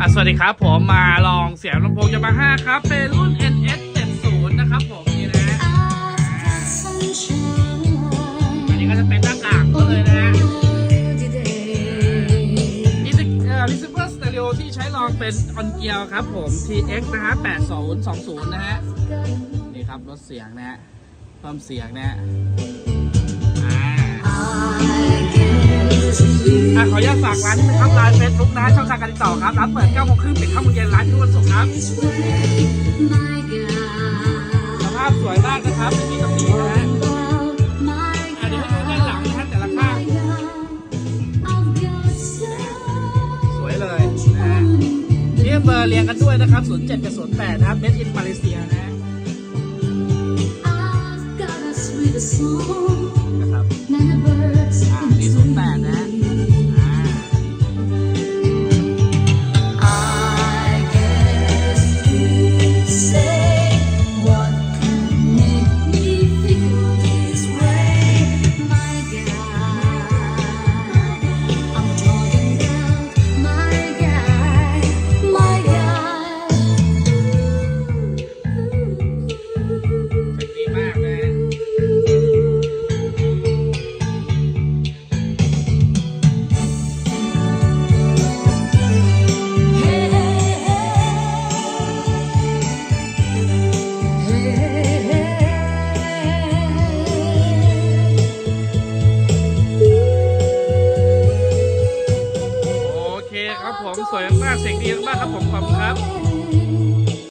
อะสวัสดีครับผมมาลองเสียงลำโพงยามาฮ่าครับ เป็นรุ่น NS 70นะครับผมนี่นะอันนี้ก็จะเป็นหน้ากากก็เลยนะฮะอินเอ่อ receiver stereo ที่ใช้ลองเป็นออนเกียวครับผม TX นะฮะ8020 นะฮะ นี่ครับลดเสียงนะฮะเพิ่มเสียงนะฮะ อะขออนุญาตฝากร้านนะครับร้านเฟซบุ๊กนะช่องทางการติดต่อครับร้านเปิด9โมงครึ่งปิด5โมงเย็นร้านทุกวันศุกร์ครับสภาพสวยมากนะครับไม่มีตำหนินะฮะอะเดี๋ยวให้ดูด้านหลังนะฮะแต่ละข้างสวยเลยนะฮะที่เบอร์เรียงกันด้วยนะครับ 07กับ08นะครับ Made in Malaysia นะฮะนะครับ สวยมากเสียงดีมากครับผมขอบคุณครับ